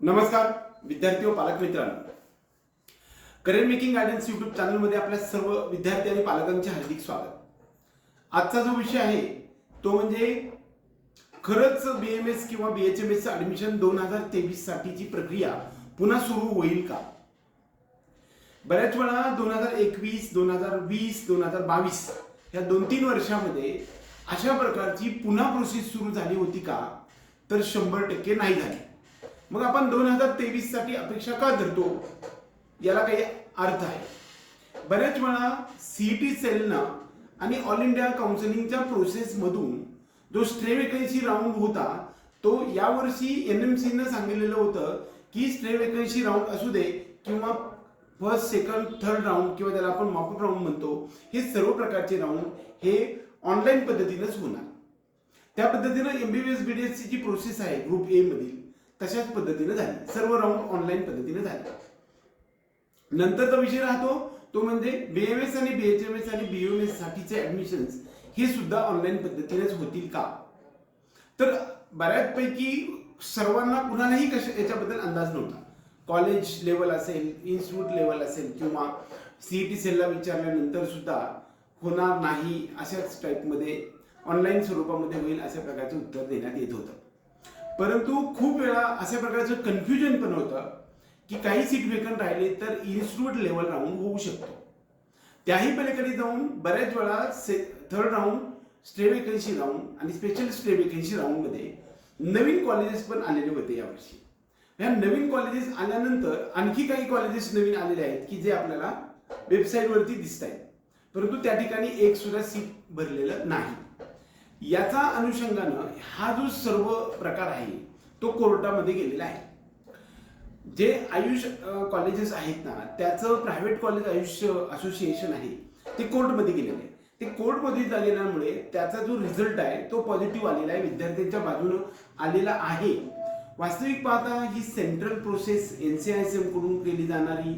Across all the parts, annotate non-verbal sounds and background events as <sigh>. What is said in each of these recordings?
नमस्कार विद्यार्थी व पालक मित्रांनो. करिअर मेकिंग गायडन्स युट्यूब चॅनलमध्ये आपल्या सर्व विद्यार्थी आणि पालकांचे हार्दिक स्वागत. आजचा जो विषय आहे तो म्हणजे खरंच बी एम एस किंवा B H M S admission दोन हजार तेवीस साठीची प्रक्रिया पुन्हा सुरू होईल का? बऱ्याच वेळा दोन हजार एकवीस दोन हजार वीस दोन हजार बावीस या दोन तीन वर्षामध्ये अशा प्रकारची पुन्हा प्रोसेस सुरू झाली होती का? तर शंभर टक्के नाही झाली. मग आपण दोन हजार तेवीससाठी अपेक्षा का धरतो? याला काही अर्थ आहे. बऱ्याच वेळा सीईटी सेलनं आणि ऑल इंडिया काउन्सिलिंगच्या प्रोसेसमधून जो स्ट्रे वेकन्सी राऊंड होता तो यावर्षी एन एम सीनं सांगितलेलं होतं की स्ट्रे वेकन्सी राऊंड असू दे किंवा फर्स्ट सेकंड थर्ड राऊंड किंवा त्याला आपण मॉपअप राऊंड म्हणतो हे सर्व प्रकारचे राऊंड हे ऑनलाईन पद्धतीनंच होणार. त्या पद्धतीनं एमबीबीएस बीडीएसची जी प्रोसेस आहे ग्रुप ए मधील. तशाच पद्धतीने झाली. सर्व राऊंड ऑनलाईन पद्धतीने झाले. नंतरचा विषय राहतो तो म्हणजे बीएमएस आणि बीएचएमएस आणि बीएमएस साठीचे ऍडमिशन्स हे सुद्धा ऑनलाईन पद्धतीनेच होतील का? तर बऱ्याचपैकी सर्वांना कुणालाही कशा याच्याबद्दल अंदाज नव्हता. कॉलेज लेवल असेल इन्स्टिट्यूट लेवल असेल किंवा सीईटी सेलला विचारल्यानंतर सुद्धा होणार नाही अशाच टाईपमध्ये ऑनलाईन स्वरूपामध्ये होईल अशा प्रकारचे उत्तर देण्यात येत होतं. परंतु खूप वेळा अशा प्रकारचं कन्फ्युजन पण होतं की काही सीट वेकंट राहिले तर इन्स्टिट्यूट लेवल राऊंड होऊ शकतो. त्याही पलीकडे जाऊन बऱ्याच वेळा say third round stay vacancy round आणि स्पेशल स्टे वेकन्सी राऊंडमध्ये नवीन कॉलेजेस पण आलेले होते यावर्षी. ह्या नवीन कॉलेजेस आल्यानंतर आणखी काही कॉलेजेस नवीन आलेले आहेत की जे आपल्याला वेबसाईटवरती दिसत आहेत परंतु त्या ठिकाणी एक सुद्धा सीट भरलेलं नाही. याचा अनुषंगानं हा जो सर्व प्रकार आहे तो कोर्टामध्ये गेलेला आहे. जे आयुष कॉलेजेस आहेत ना त्याचं प्रायव्हेट कॉलेज आयुष्य असोसिएशन आहे ते कोर्टमध्ये गेलेलं आहे. ते कोर्टमध्ये झालेल्यामुळे त्याचा जो रिझल्ट आहे तो पॉझिटिव्ह आलेला आहे विद्यार्थ्यांच्या बाजूनं आलेला आहे. वास्तविक पाहता ही central process N C I C एमकडून केली जाणारी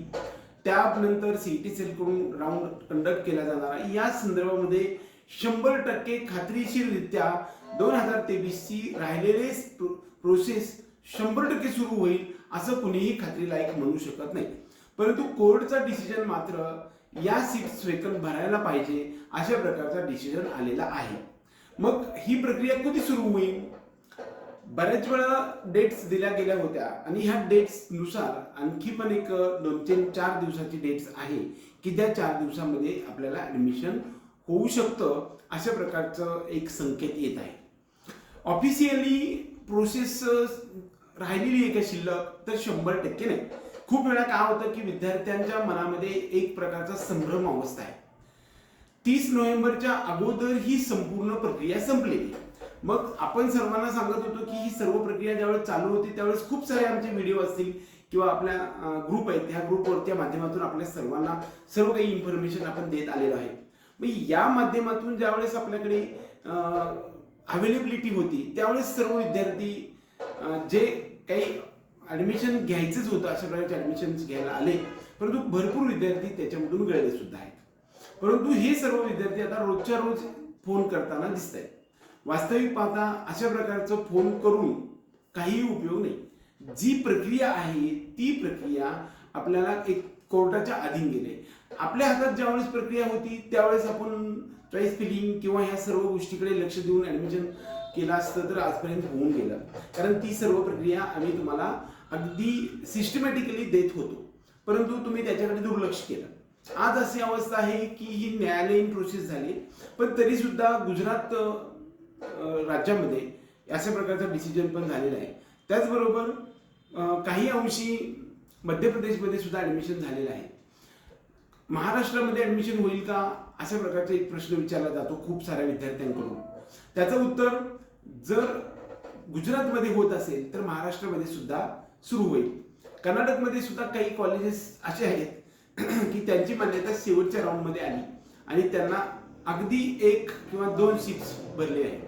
त्यानंतर सी टी कडून राऊंड कंडक्ट केला जाणारा या संदर्भामध्ये शंभर टक्के खात्रीशीररित्या दोन हजार तेवीसची राहिलेले प्रोसेस शंभर टक्के सुरू होईल असं कुणीही खात्रीलायक म्हणू शकत नाही. परंतु कोर्टचा डिसिजन मात्र या सीट्स वेकन भरायला पाहिजे अशा प्रकारचा डिसिजन आलेला आहे. मग ही प्रक्रिया कधी सुरू होईल? बऱ्याच वेळा डेट्स दिल्या गेल्या होत्या आणि ह्या डेट्सनुसार आणखी पण एक दोन तीन चार दिवसाची डेट्स आहे की त्या चार दिवसामध्ये आपल्याला ऍडमिशन होऊ शकतं अशा प्रकारचं एक संकेत येत आहे. ऑफिशियली प्रोसेस राहिलेली आहे का शिल्लक? तर शंभर टक्के नाही. खूप वेळा काय होतं की विद्यार्थ्यांच्या मनामध्ये एक प्रकारचा संभ्रम अवस्था आहे. तीस नोव्हेंबरच्या अगोदर ही संपूर्ण प्रक्रिया संपलेली. मग आपण सर्वांना सांगत होतो की ही सर्व प्रक्रिया ज्यावेळेस चालू होती त्यावेळेस खूप सारे आमचे व्हिडिओ असतील किंवा आपल्या ग्रुप आहेत. त्या ग्रुपवरच्या माध्यमातून आपल्या सर्वांना सर्व काही इन्फॉर्मेशन आपण देत आलेलो आहे. मग या माध्यमातून ज्यावेळेस आपल्याकडे अवेलेबिलिटी होती त्यावेळेस सर्व विद्यार्थी जे काही ऍडमिशन घ्यायचंच होतं अशा प्रकारचे ऍडमिशन घ्यायला आले. परंतु भरपूर विद्यार्थी त्याच्यामधून गळले सुद्धा आहेत. परंतु हे सर्व विद्यार्थी आता रोजच्या रोज फोन करताना दिसत आहेत वास्तविक पाहता अशा प्रकारचं फोन करून काही उपयोग नाही. जी प्रक्रिया आहे ती प्रक्रिया आपल्याला एक कोर्टाच्या अधीन गेले आपल्या हातात ज्यावेळेस प्रक्रिया होती त्यावेळेस आपण चॉईस फिलिंग किंवा ह्या सर्व गोष्टीकडे लक्ष देऊन ऍडमिशन केलं असतं तर आजपर्यंत होऊन गेलं. कारण ती सर्व प्रक्रिया आम्ही तुम्हाला अगदी सिस्टमॅटिकली देत होतो. परंतु तुम्ही त्याच्याकडे दुर्लक्ष केलं. आज अशी अवस्था आहे की ही न्यायालयीन प्रोसेस झाली पण तरी सुद्धा गुजरात राज्यामध्ये अशा प्रकारचा डिसिजन पण झालेला आहे. त्याचबरोबर काही अंशी मध्य प्रदेशमध्ये सुद्धा ऍडमिशन झालेलं आहे. महाराष्ट्रामध्ये ऍडमिशन होईल का? अशा प्रकारचा एक प्रश्न विचारला जातो खूप साऱ्या विद्यार्थ्यांकडून. त्याचं उत्तर जर गुजरातमध्ये होत असेल तर महाराष्ट्रामध्ये सुद्धा सुरू होईल. कर्नाटकमध्ये सुद्धा काही कॉलेजेस असे आहेत <clears throat> की त्यांची मान्यता शेवटच्या राऊंडमध्ये आली. आणि त्यांना अगदी एक किंवा दोन सीट्स भरले आहेत.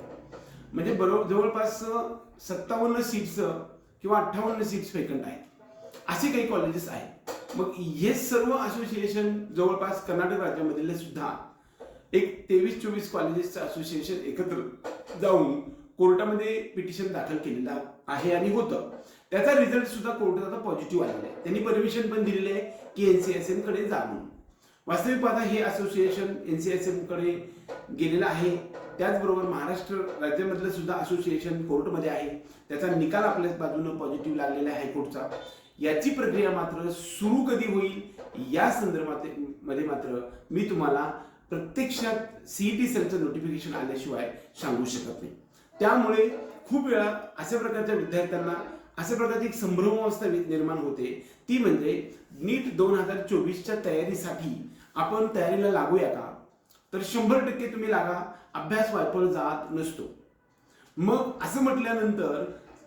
म्हणजे बरोबर जवळपास सत्तावन्न सीट्स किंवा अठ्ठावन्न सीट्स वेकंट आहेत. असे काही कॉलेजेस आहेत. मग हे सर्व असोसिएशन जवळपास कर्नाटक राज्यामधले सुद्धा एक तेवीस चोवीस कॉलेजेसचं असोसिएशन एकत्र जाऊन कोर्टामध्ये पिटिशन दाखल केलेलं आहे आणि होतं. त्याचा रिझल्ट सुद्धा कोर्टात आता पॉझिटिव्ह आलेला आहे. त्यांनी परमिशन पण दिलेलं आहे की एनसीएसएमकडे जाणून वास्तविक पाहता हे असोसिएशन एनसीएसएमकडे गेलेलं आहे. त्याचबरोबर महाराष्ट्र राज्यामधलं सुद्धा असोसिएशन कोर्टमध्ये आहे. त्याचा निकाल आपल्याच बाजूनं पॉझिटिव्ह लागलेला आहे हायकोर्टचा. याची प्रक्रिया मात्र सुरू कधी होईल? या संदर्भात मध्ये मात्र मी तुम्हाला प्रत्यक्षात सीईटी सेलचं नोटिफिकेशन आल्याशिवाय सांगू शकत नाही. त्यामुळे खूप वेळा अशा प्रकारच्या विद्यार्थ्यांना अशा प्रकारची एक संभ्रम अवस्था निर्माण होते. ती म्हणजे नीट दोन हजार चोवीसच्या तयारीसाठी आपण तयारीला लागूया का? तर शंभर टक्के तुम्ही लागा अभ्यास वायफळ जात नसतो. मग असं म्हटल्यानंतर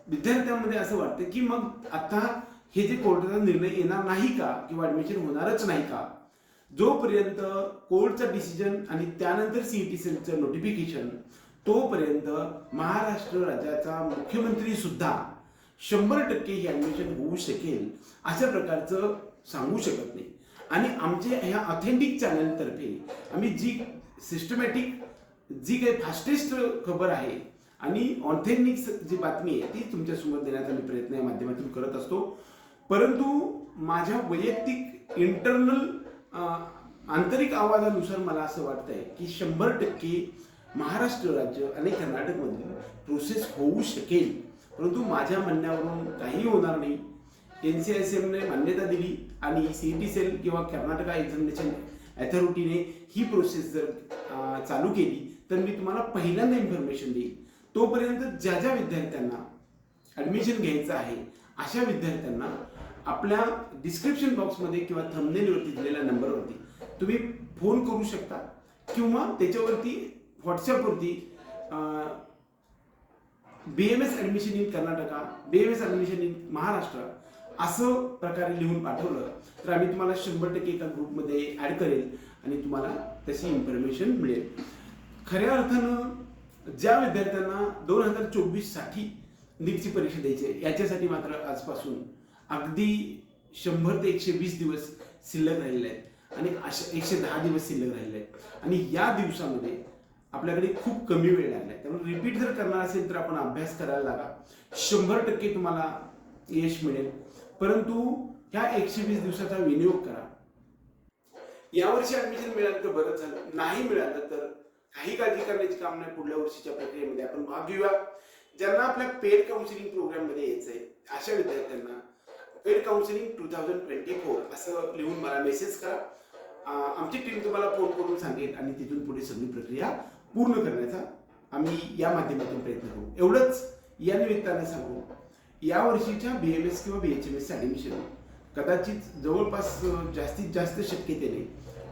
विद्यार्थ्यांमध्ये असं वाटतं की मग आता हे जे कोर्टाचा निर्णय येणार नाही का किंवा ऍडमिशन होणारच नाही का? जोपर्यंत कोर्टचा डिसिजन आणि त्यानंतर सीईटी सेलचं नोटिफिकेशन तोपर्यंत महाराष्ट्र राज्याचा मुख्यमंत्री सुद्धा शंभर टक्के ही ऍडमिशन होऊ शकेल अशा प्रकारचं सांगू शकत नाही. आणि आमच्या ह्या ऑथेंटिक चॅनलतर्फे आम्ही जी सिस्टमॅटिक जी काही फास्टेस्ट खबर आहे आणि ऑथेंटिक जी बातमी आहे ती तुमच्यासमोर देण्याचा मी प्रयत्न या माध्यमातून करत असतो. परंतु माझ्या वैयक्तिक इंटरनल आंतरिक आवाजानुसार मला असं वाटतंय की शंभर टक्के महाराष्ट्र राज्य आणि कर्नाटकमधील प्रोसेस होऊ शकेल. परंतु माझ्या म्हणण्यावरून काही होणार नाही. एन सी एस एमने मान्यता दिली आणि सी टी सेल किंवा कर्नाटका एक्झामिनेशन अथॉरिटीने ही प्रोसेस जर चालू केली तर मी तुम्हाला पहिल्यांदा इन्फॉर्मेशन देईल. तोपर्यंत ज्या ज्या विद्यार्थ्यांना ॲडमिशन घ्यायचं आहे अशा विद्यार्थ्यांना आपल्या डिस्क्रिप्शन बॉक्समध्ये किंवा थंबनेलवरती दिलेल्या नंबरवरती तुम्ही फोन करू शकता किंवा त्याच्यावरती व्हॉट्सअपवरती B M S admission in Karnataka B M S admission in Maharashtra असं प्रकारे लिहून पाठवलं तर आम्ही तुम्हाला शंभर टक्के एका ग्रुपमध्ये ॲड करेल आणि तुम्हाला तशी इन्फॉर्मेशन मिळेल. खऱ्या अर्थानं ज्या विद्यार्थ्यांना दोन हजार चोवीससाठी नीटची परीक्षा द्यायची आहे. याच्यासाठी मात्र आजपासून अगदी शंभर ते एकशे वीस दिवस शिल्लक राहिलेले आहेत. आणि अशा एकशे दहा दिवस शिल्लक राहिलेले आहेत. आणि या दिवसामध्ये आपल्याकडे खूप कमी वेळ लागलाय त्यामुळे रिपीट जर करणार असेल तर आपण अभ्यास करायला लागा. शंभर टक्के तुम्हाला यश मिळेल. परंतु ह्या एकशे वीस दिवसाचा विनियोग करा. यावर्षी ऍडमिशन मिळालं तर बरंच झालं. नाही मिळालं तर काही काळजी करण्याची काम नाही पुढल्या वर्षीच्या प्रक्रियेमध्ये. आपण भाग घेऊया. ज्यांना आपल्या पेड काउन्सिलिंग प्रोग्राममध्ये यायचंय अशा विद्यार्थ्यांना paid counselling two thousand twenty four असं लिहून मला मेसेज करा. आमची टीम तुम्हाला फोन करून सांगेल आणि तिथून पुढे सगळी प्रक्रिया पूर्ण करण्याचा आम्ही या माध्यमातून प्रयत्न करू. एवढंच या निमित्ताने सांगू. या वर्षीच्या बी एम एस किंवा B H M S admission कदाचित जवळपास जास्तीत जास्त शक्यतेने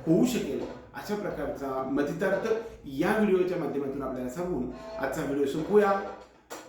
होऊ शकेल अशा प्रकारचा मतितार्थ या व्हिडिओच्या माध्यमातून आपल्याला सांगून आजचा व्हिडिओ संपूया.